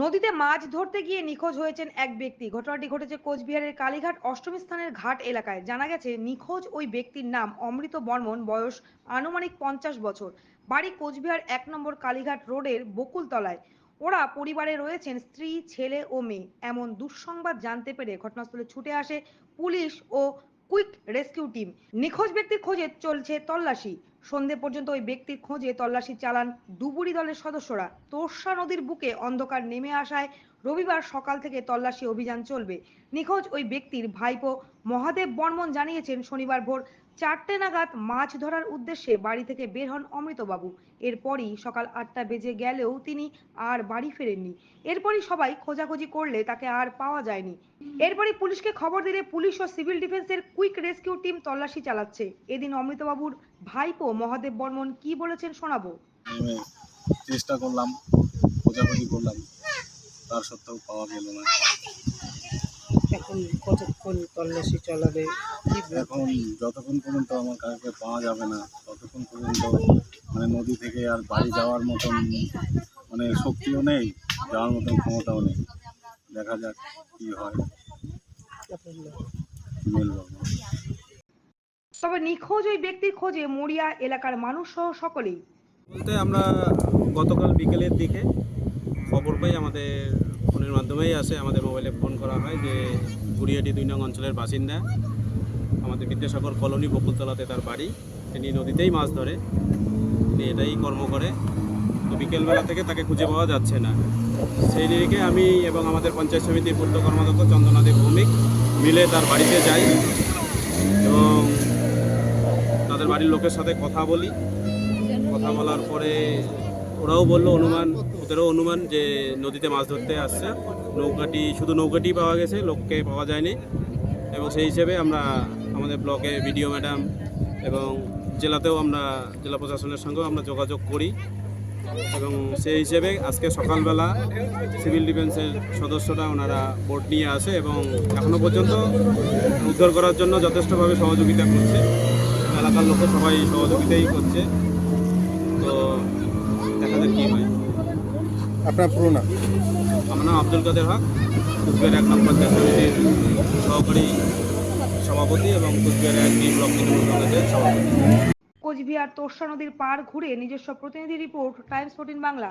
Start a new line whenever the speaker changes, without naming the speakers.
নদীতে মাছ ধরতে গিয়ে নিখোঁজ হয়েছেন এক ব্যক্তি। ঘটনাটি ঘটেছে কোচবিহারের কালীঘাট অষ্টমী স্থানের ঘাট এলাকায়। জানা গেছে, নিখোঁজ ওই ব্যক্তির নাম অমৃত বর্মন, বয়স আনুমানিক পঞ্চাশ বছর। বাড়ি কোচবিহার এক নম্বর কালীঘাট রোডের বকুলতলায়। ওরা পরিবারে রয়েছেন স্ত্রী, ছেলে ও মেয়ে। এমন দুঃসংবাদ জানতে পেরে ঘটনাস্থলে ছুটে আসে পুলিশ ও কুইক রেস্কিউ টিম নিখোঁজ ব্যক্তির খোঁজে চলছে তল্লাশি। সন্ধে পর্যন্ত ওই ব্যক্তির খোঁজে তল্লাশি চালান ডুবুরি দলের সদস্যরা। তোর্ষা নদীর বুকে অন্ধকার নেমে আসায় রবিবার সকাল থেকে তল্লাশি অভিযান চলবে। নিখোঁজ ওই ব্যক্তির ভাইপো মহাদেব বর্মন জানিয়েছেন শনিবার ভোর চারটে নাগাদ মাছ ধরার উদ্দেশ্যে বাড়ি থেকে বের হন অমৃতবাবু। এরপরই সকাল আটটা বেজে গেলেও তিনি আর বাড়ি ফেরেননি। এরপরই সবাই খোঁজাখুঁজি করলে তাকে আর পাওয়া যায়নি। এরপরই পুলিশকে খবর দিলে পুলিশ ও সিভিল ডিফেন্সের কুইক রেস্কিউ টিম তল্লাশি চালাচ্ছে। এদিন অমৃতবাবুর ভাইপো মহাদেব বর্মন কি বলেছেন শোনাবো?
চেষ্টা করলাম, খোঁজাখুঁজি করলাম। তার সত্ত্বেও পাওয়া গেল না।
এখন কতক্ষণ তল্লাশি চালাবে?
এখন যতক্ষণ পর্যন্ত আমার কাউকে পাওয়া যাবে না ততক্ষণ পর্যন্ত মানে নদী থেকে আর বাড়ি যাওয়ার মতন মানে শক্তিও নেই যাওয়ার মতন ক্ষমতাও নেই। দেখা যাক কি হয়।
তবে নিখোঁজ ওই ব্যক্তির খোঁজে মরিয়া এলাকার মানুষ সহ সকলেই।
বলতে আমরা গতকাল বিকেলের দিকে খবর পাই আমাদের ফোনের মাধ্যমেই আসে, আমাদের মোবাইলে ফোন করা হয় যে গুড়িয়াটি দুই নং অঞ্চলের বাসিন্দা। আমাদের বিদ্যাসাগর কলোনি বকুলতলাতে তার বাড়ি। তিনি নদীতেই মাছ ধরে। তিনি এটাই কর্ম করে। তো বিকেলবেলা থেকে তাকে খুঁজে পাওয়া যাচ্ছে না। সেই নিরিখে আমি এবং আমাদের পঞ্চায়েত সমিতির পূর্ত কর্মদক্ষ চন্দ্রনাথের ভৌমিক মিলে তার বাড়িতে যাই এবং তাদের বাড়ির লোকের সাথে কথা বলি। কথা বলার পরে ওরাও বলল অনুমান, ওদেরও অনুমান যে নদীতে মাছ ধরতে আসছে। নৌকাটি, শুধু নৌকাটি পাওয়া গেছে, লোককে পাওয়া যায়নি। এবং সেই হিসেবে আমরা আমাদের ব্লকে বিডিও ম্যাডাম এবং জেলাতেও আমরা, জেলা প্রশাসনের সঙ্গেও আমরা যোগাযোগ করি। এবং সেই হিসেবে আজকে সকালবেলা সিভিল ডিফেন্সের সদস্যরা ওনারা বোট নিয়ে আসে এবং এখনও পর্যন্ত উদ্ধার করার জন্য যথেষ্টভাবে সহযোগিতা করছে। এলাকার লোকও সবাই সহযোগিতাই করছে। যাক কী হয়?
আপনার পুরো নাম?
আমার নাম আব্দুল কাদের হক কুচবিহার এক নম্বর পঞ্চায়েত সমিতির সহকারী সভাপতি এবং কুচবিহার এক বি ব্লক তৃণমূল কংগ্রেসের সভাপতি।
কোচবিহার তোর্ষা নদীর পাড় ঘুরে নিজস্ব প্রতিনিধি রিপোর্ট টাইমস ফোর্টিন বাংলা।